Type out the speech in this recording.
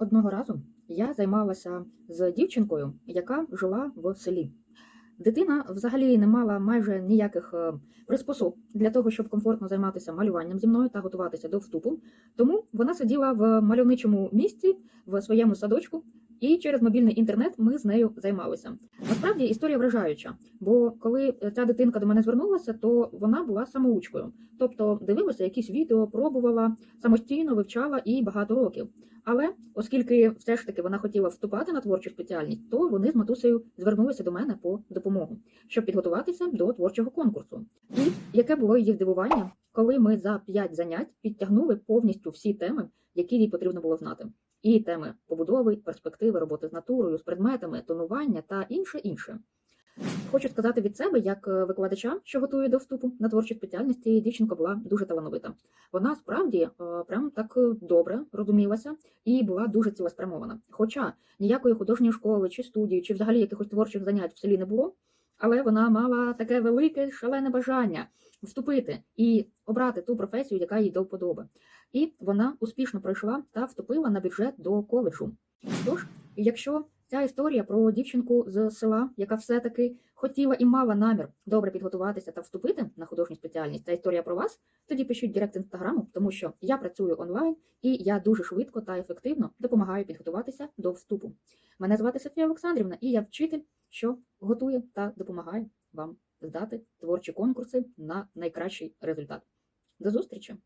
Одного разу я займалася з дівчинкою, яка жила в селі. Дитина взагалі не мала майже ніяких е, приспособ для того, щоб комфортно займатися малюванням зі мною та готуватися до вступу. Тому вона сиділа в мальовничому місці в своєму садочку, і через мобільний інтернет ми з нею займалися. Насправді історія вражаюча, бо коли ця дитинка до мене звернулася, то вона була самоучкою, тобто дивилася якісь відео, пробувала самостійно вивчала і багато років. Але оскільки все ж таки вона хотіла вступати на творчу спеціальність, то вони з матусею звернулися до мене по допомогу, щоб підготуватися до творчого конкурсу. І яке було її здивування, коли ми за п'ять занять підтягнули повністю всі теми, які їй потрібно було знати. І теми побудови, перспективи, роботи з натурою, з предметами, тонування та інше інше. Хочу сказати від себе, як е, викладача, що готує до вступу на творчі спеціальності, дівчинка була дуже талановита. Вона справді е, прям так е, добре розумілася і була дуже цілеспрямована. Хоча ніякої художньої школи чи студії, чи взагалі якихось творчих занять в селі не було, але вона мала таке велике шалене бажання вступити і обрати ту професію, яка їй до вподоби. І вона успішно пройшла та вступила на бюджет до коледжу. Тож, якщо ця історія про дівчинку з села, яка все-таки хотіла і мала намір добре підготуватися та вступити на художню спеціальність, ця історія про вас, тоді пишіть директ інстаграму, тому що я працюю онлайн і я дуже швидко та ефективно допомагаю підготуватися до вступу. Мене звати Софія Олександрівна, і я вчитель, що готує та допомагає вам здати творчі конкурси на найкращий результат. До зустрічі!